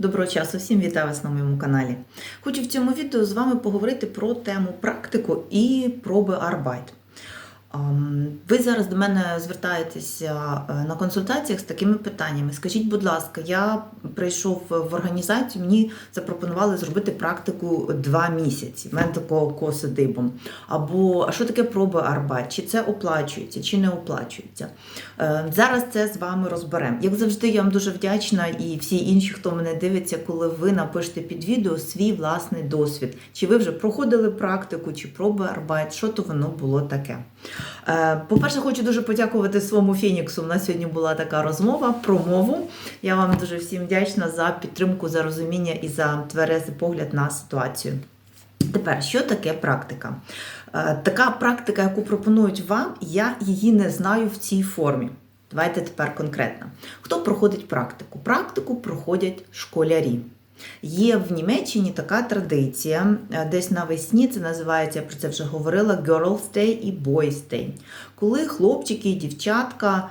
Доброго часу, всім вітаю вас на моєму каналі. Хочу в цьому відео з вами поговорити про тему практику і проби Арбайт. Ам, Ви зараз до мене звертаєтеся е, на консультаціях з такими питаннями. Скажіть, будь ласка, я прийшов в організацію, мені запропонували зробити практику два місяці. Мене такого коси дибом. Або а що таке проби Арбайт? Чи це оплачується, чи не оплачується? Е, Зараз це з вами розберемо. Як завжди, я вам дуже вдячна і всі інші, хто мене дивиться, коли ви напишете під відео свій власний досвід. Чи ви вже проходили практику, чи проби Арбайт, що то воно було таке. Е, По-перше, хочу дуже подякувати своєму Фініксу. У нас сьогодні була така розмова про мову. Я вам дуже всім вдячна за підтримку, за розуміння і за тверезий погляд на ситуацію. Тепер, що таке практика? Е, Така практика, яку пропонують вам, я її не знаю в цій формі. Давайте тепер конкретно. Хто проходить практику? Практику проходять школярі. Є в Німеччині така традиція, е, десь навесні це називається, я про це вже говорила, Girls Day і Boys Day. Коли хлопчики і дівчатка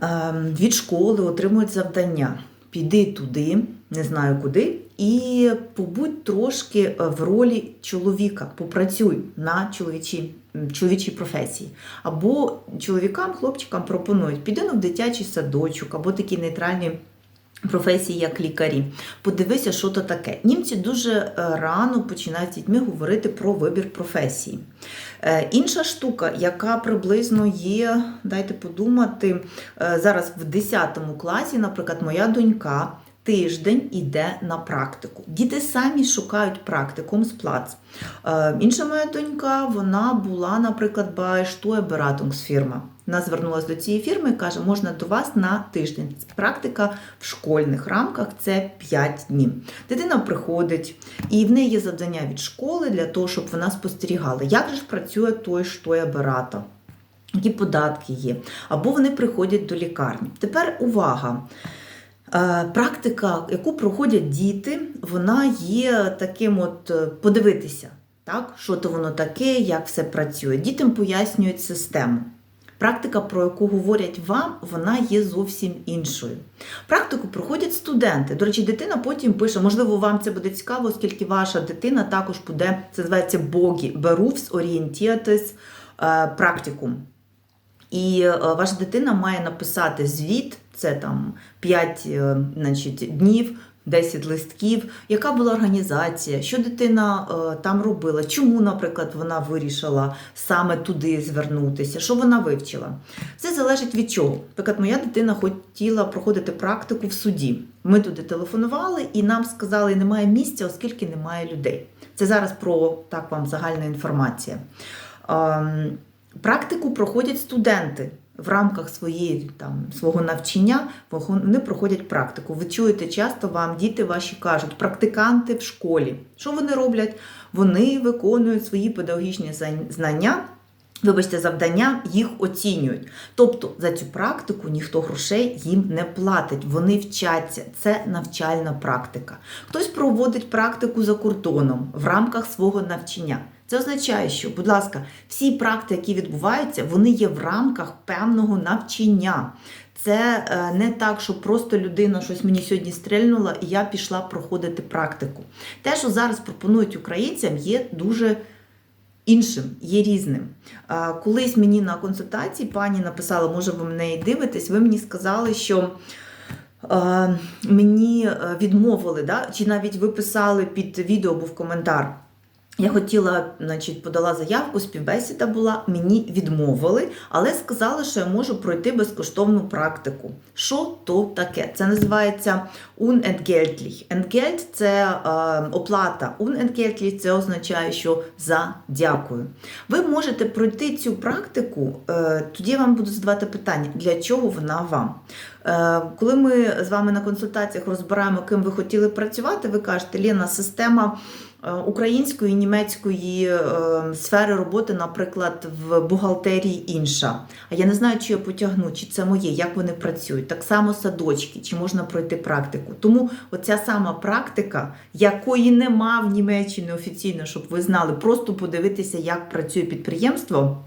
ем, від школи отримують завдання. Піди туди, не знаю куди, і побудь трошки е, в ролі чоловіка, попрацюй на чоловічій, чоловічій професії. Або чоловікам, хлопчикам пропонують піди ну, в дитячий садочок, або такі нейтральні професії, як лікарі. Подивися, що то таке. Німці дуже е, рано починають з дітьми говорити про вибір професії. Е, Інша штука, яка приблизно є, дайте подумати, е, зараз в 10 класі, наприклад, моя донька. Тиждень іде на практику. Діти самі шукають практикум з плац. Е, інша моя донька, вона була, наприклад, bei Steuerberatungsfirma. Вона звернулася до цієї фірми і каже, можна до вас на тиждень. Практика в школьних рамках це 5 днів. Дитина приходить, і в неї є завдання від школи для того, щоб вона спостерігала, як же ж працює той Steuerberater. Які податки є, або вони приходять до лікарні. Тепер увага! Е, Практика, яку проходять діти, вона є таким от е, подивитися, так, що то воно таке, як все працює. Дітям пояснюють систему. Практика, про яку говорять вам, вона є зовсім іншою. Практику проходять студенти. До речі, дитина потім пише, можливо, вам це буде цікаво, оскільки ваша дитина також буде, це називається богі, berufsorientiertes е, практикум. І е, ваша дитина має написати звіт, це там 5 е, значить, днів, 10 листків, яка була організація, що дитина е, там робила, чому, наприклад, вона вирішила саме туди звернутися, що вона вивчила. Це залежить від чого. Наприклад, моя дитина хотіла проходити практику в суді. Ми туди телефонували і нам сказали, немає місця, оскільки немає людей. Це зараз про так вам загальна інформація. Ем, Практику проходять студенти в рамках своєї там свого навчання. Вони проходять практику. Ви чуєте, часто вам діти ваші кажуть, практиканти в школі. Що вони роблять? Вони виконують свої педагогічні знання. Вибачте, завдання їх оцінюють. Тобто за цю практику ніхто грошей їм не платить. Вони вчаться. Це навчальна практика. Хтось проводить практику за кордоном в рамках свого навчання. Це означає, що, будь ласка, всі практики, які відбуваються, вони є в рамках певного навчання. Це е, не так, що просто людина щось мені сьогодні стрельнула, і я пішла проходити практику. Те, що зараз пропонують українцям, є дуже іншим, є різним. Е, Колись мені на консультації пані написала, може, ви мене і дивитесь, ви мені сказали, що. е, Мені відмовили, да? чи навіть ви писали під відео був коментар. Я хотіла, значить, подала заявку, співбесіда була, мені відмовили, але сказали, що я можу пройти безкоштовну практику. Що то таке? Це називається unentgeltlich. Entgelt – це е, оплата. Unentgeltlich – це означає, що за дякую. Ви можете пройти цю практику, е, тоді я вам буду задавати питання, для чого вона вам. Е, коли ми з вами на консультаціях розбираємо, ким ви хотіли працювати, ви кажете, Лена, система української і німецької е, сфери роботи, наприклад, в бухгалтерії інша. А я не знаю, чи я потягну, чи це моє, як вони працюють. Так само садочки, чи можна пройти практику. Тому оця сама практика, якої нема в Німеччині офіційно, щоб ви знали, просто подивитися, як працює підприємство.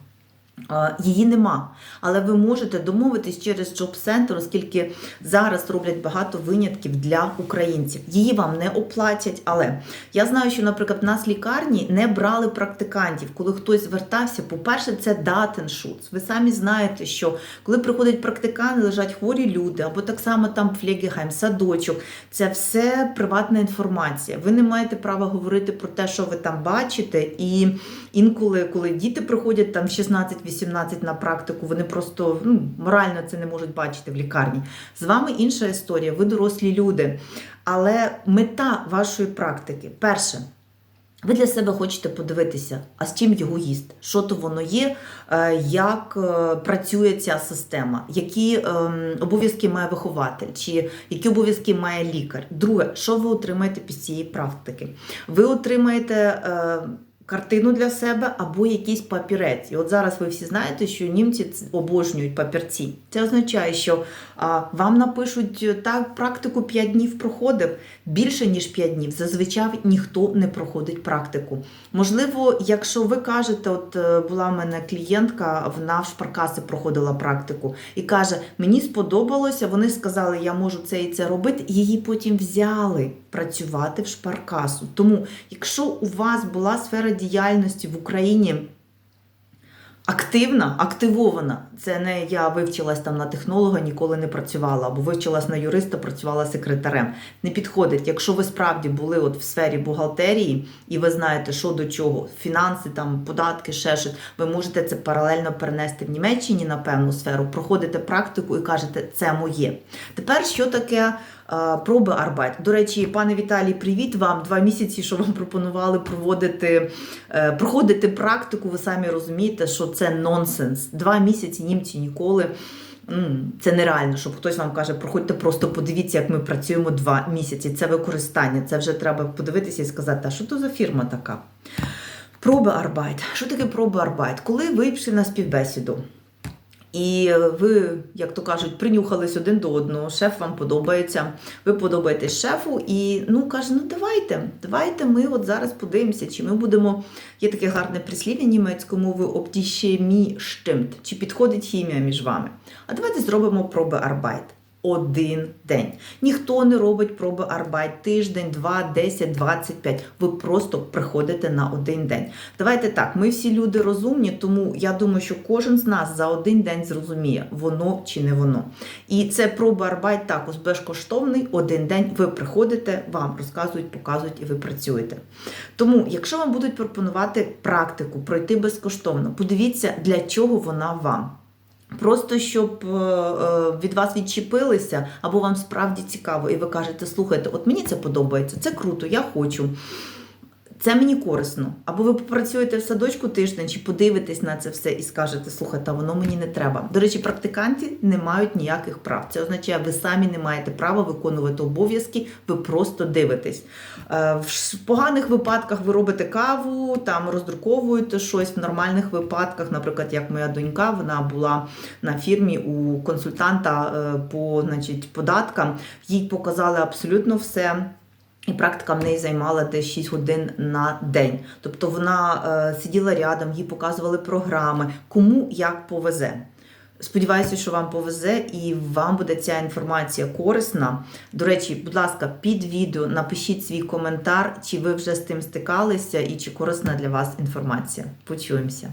Її нема, але ви можете домовитись через Center, оскільки зараз роблять багато винятків для українців. Її вам не оплатять, але я знаю, що, наприклад, в нас лікарні не брали практикантів. Коли хтось звертався, по-перше, це датеншуц. Ви самі знаєте, що коли приходять практиканти, лежать хворі люди, або так само там флегігайм, садочок. Це все приватна інформація. Ви не маєте права говорити про те, що ви там бачите, і інколи, коли діти приходять там в 16-18 на практику, вони просто ну, морально це не можуть бачити в лікарні. З вами інша історія, ви дорослі люди. Але мета вашої практики, перше. Ви для себе хочете подивитися, а з чим його їсти, що то воно є, е, як е, працює ця система, які ем, обов'язки має вихователь, чи які обов'язки має лікар. Друге, що ви отримаєте після цієї практики? Ви отримаєте. Картину для себе або якийсь папірець. І от зараз ви всі знаєте, що німці обожнюють папірці. Це означає, що а, вам напишуть е, так, практику 5 днів проходив. Більше ніж 5 днів. Зазвичай ніхто не проходить практику. Можливо, якщо ви кажете, от е, була в мене клієнтка, вона в шпаркаси проходила практику і каже: мені сподобалося, вони сказали, я можу це і це робити. Її потім взяли працювати в шпаркасу. Тому, якщо у вас була сфера діяльності в Україні активна, активована. Це не я вивчилась там на технолога, ніколи не працювала, або вивчилась на юриста, працювала секретарем. Не підходить. Якщо ви справді були от в сфері бухгалтерії і ви знаєте, що до чого, фінанси, там, податки, ще щось, ви можете це паралельно перенести в Німеччині на певну сферу, проходите практику і кажете, це моє. Тепер що таке? Е, Проби Арбайт. До речі, пане Віталій, привіт вам. Два місяці, що вам пропонували проводити, е, проходити практику. Ви самі розумієте, що це нонсенс. Два місяці німці ніколи. Це нереально, щоб хтось вам каже, проходьте просто подивіться, як ми працюємо два місяці. Це використання. Це вже треба подивитися і сказати, а що то за фірма така? Проби Арбайт. Що таке проби Арбайт? Коли ви пішли на співбесіду, і ви, як то кажуть, принюхались один до одного, шеф вам подобається, ви подобаєтесь шефу, і ну каже, ну давайте, давайте ми от зараз подивимося, чи ми будемо. Є таке гарне прислів'я німецькою мовою «обдішемі штимт», чи підходить хімія між вами. А давайте зробимо проби Арбайт. Один день. Ніхто не робить проби Арбайт тиждень, два, 10, 25. Ви просто приходите на один день. Давайте так, ми всі люди розумні, тому я думаю, що кожен з нас за один день зрозуміє, воно чи не воно. І це проби Арбайт також безкоштовний. Один день ви приходите, вам розказують, показують і ви працюєте. Тому, якщо вам будуть пропонувати практику, пройти безкоштовно, подивіться, для чого вона вам. Просто щоб е, е, від вас відчепилися, або вам справді цікаво, і ви кажете, слухайте, от мені це подобається, це круто, я хочу. Це мені корисно. Або ви попрацюєте в садочку тиждень, чи подивитесь на це все і скажете, слухайте, воно мені не треба. До речі, практиканти не мають ніяких прав. Це означає, ви самі не маєте права виконувати обов'язки, ви просто дивитесь. Е, В поганих випадках ви робите каву, там роздруковуєте щось. В нормальних випадках, наприклад, як моя донька, вона була на фірмі у консультанта е, по значить, податкам, їй показали абсолютно все. І практика в неї займала десь 6 годин на день. Тобто вона е, сиділа рядом, їй показували програми, кому як повезе. Сподіваюся, що вам повезе і вам буде ця інформація корисна. До речі, будь ласка, під відео напишіть свій коментар, чи ви вже з тим стикалися і чи корисна для вас інформація. Почуємося.